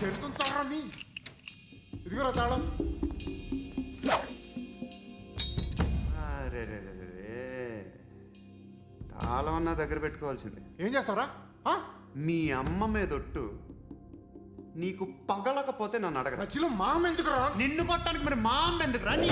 తెరుస్తుంచారా నీ? ఇదిగోరా తాళం. తాళం అన్నా దగ్గర పెట్టుకోవాల్సింది. ఏం చేస్తావురా ఆ? మీ అమ్మ మీదొట్టు నీకు పగలకపోతే నన్ను అడగరా. మధ్యలో మామ ఎందుకు రా నిన్ను కొట్టడానికి మరి మా అమ్మ ఎందుకు రా నీ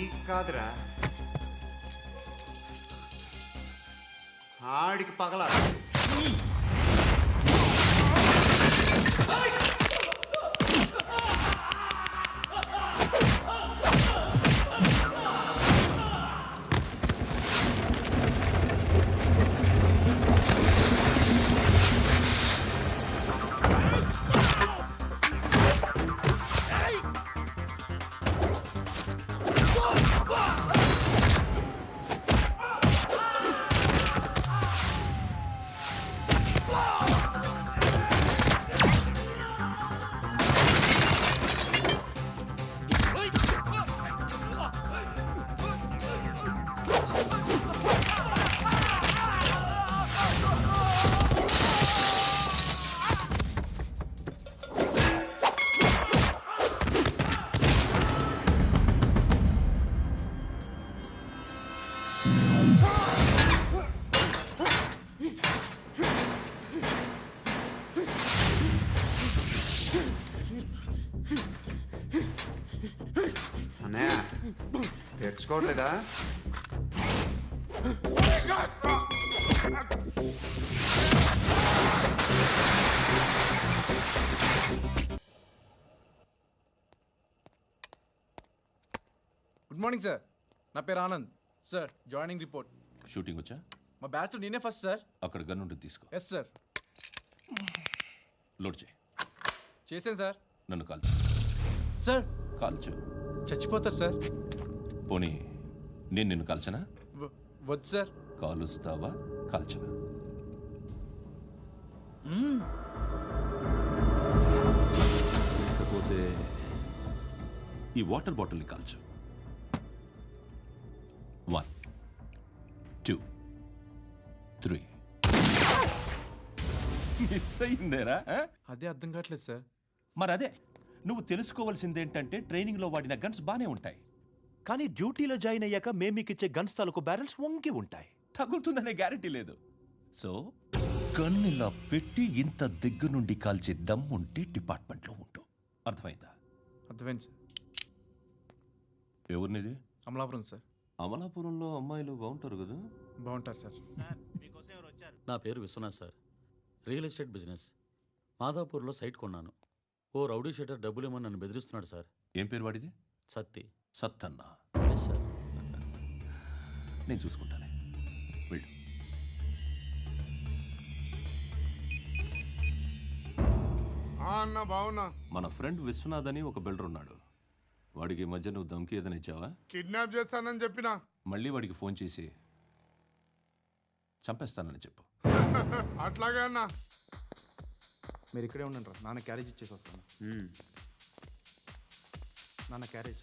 నీకు కాదురా. ఆడికి పగల. తెచ్చుకోవట్లేదా గుడ్ మార్నింగ్ సార్ నా పేరు Anand. Sir joining report shooting వచ్చా? మా బ్యాచ్ నేనే ఫస్ట్ సార్ అక్కడ గన్ ఉంటుంది తీసుకో. ఎస్ సార్ లోడ్ చేయి. చేశాను సార్ నన్ను కాల్చు. సార్ కాల్చు. చచ్చిపోతారు సార్ పోనీ నేను నిన్ను కాల్చనా? వద్దు సార్. కాలుస్తావా? కాల్చనా? లేకపోతే ఈ వాటర్ బాటిల్ని కాల్చు. One two three. మిస్ అయిందేరా? అదే అర్థం కావట్లేదు సార్. మరి అదే నువ్వు తెలుసుకోవాల్సిందేంటంటే ట్రైనింగ్లో వాడిన గన్స్ బానే ఉంటాయి. కానీ డ్యూటీలో జాయిన్ అయ్యాక మేము మీకు ఇచ్చే గన్స్ తాలూకు బ్యారెల్స్ వంగి ఉంటాయి. తగులుతుందనే గ్యారెంటీ లేదు. సో కన్నిలా పెట్టి ఇంత దగ్గర నుండి కాల్చే దమ్ముంటే డిపార్ట్మెంట్లో ఉంటూ అర్థమైందా? అర్థమైంది సార్. ఎవరినిది? అమలాపురం సార్. అమలాపురంలో అమ్మాయిలు బాగుంటారు కదా? బాగుంటారు సార్. నా పేరు Vishwanath sir. Real estate business. మాధాపూర్లో site కొన్నాను. ఓ రౌడీ షీటర్ డబ్బులు ఇవ్వమని నన్ను బెదిరిస్తున్నాడు సార్. ఏం పేరు వాడిది? సత్తి. సత్తన్న. ఎస్ సార్ నేను చూసుకుంటానే వెళ్ళు. అన్న బావున్నా. మన ఫ్రెండ్ విశ్వనాథ్ అని ఒక బిల్డర్ ఉన్నాడు. వాడికి ఈ మధ్య నువ్వు దమ్కి ఏదైనా ఇచ్చావా? కిడ్నాప్ చేస్తానని చెప్పినా. మళ్ళీ వాడికి ఫోన్ చేసి చంపేస్తానని చెప్పు. అట్లాగే అన్న. మీరు ఇక్కడే ఉండండి రా. నాన్న క్యారేజ్ ఇచ్చేసి వస్తాను. మ్మ్. నాన్న క్యారేజ్.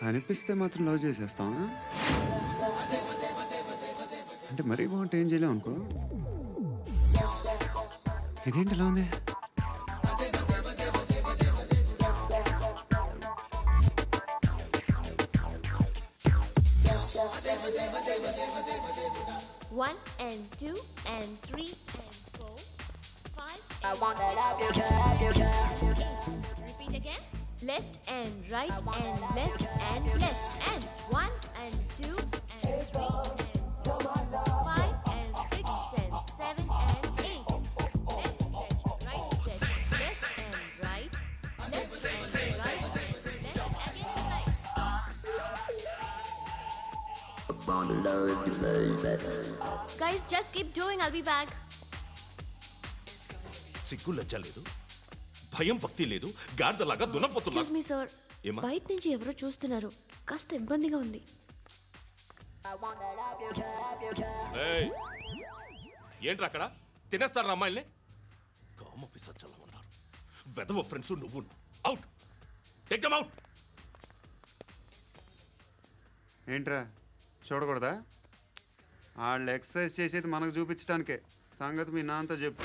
కనిపిస్తే మాత్రం లవ్ చేసేస్తావా అంటే మరీ బాగుంటే ఏం చేయలేం అనుకో ఇదేంటి ఇలా ఉంది One and two and three and four, five. I and want that up your trap, your trap. eight. Repeat again. Left and right and left and left and one and two and three and four, five and six and seven and eight. Left stretch, right stretch, left and right, left and right and left again and right. Guys, just keep doing. I'll be back. సిగ్గు లజ్జ లేదు భయం భక్తి లేదు. గాడిదలాగా దున్నపోతున్నా. Excuse me sir? బయట నుంచి ఎవరో చూస్తున్నారు. కాస్త ఇబ్బందిగా ఉంది. ఏయ్! ఏంట్రా అక్కడ? తినేస్తారు అమ్మాయిల్ని? కామ పిసచ్చలా ఉన్నారు. వెదవ ఫ్రెండ్స్ నువ్వు అవుట్ టేక్ అవుట్ ఏంట్రా? చూడకూడదా? వాళ్ళు ఎక్సర్సైజ్ చేసేది మనకు చూపించడానికే సంగతి మీ నాన్నతో చెప్పు.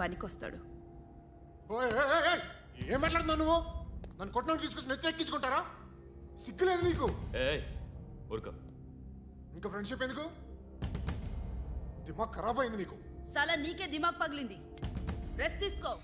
పనికొస్తాడు. ఓయ్, ఏయ్, ఏయ్, ఏయ్, ఏం మాట్లాడుతున్నావు నువ్వు? నన్ను కొట్టిన తీసుకొచ్చి నెత్తి ఎక్కించుకుంటారా? సిగ్గులేదు నీకు? ఏ ఊరుకో. ఇంకా ఫ్రెండ్షిప్ ఎందుకు? దిమాగ్ ఖరాబ్ అయింది నీకు. సలా నీకే దిమాగ్ పగిలింది. రెస్ట్ తీసుకో.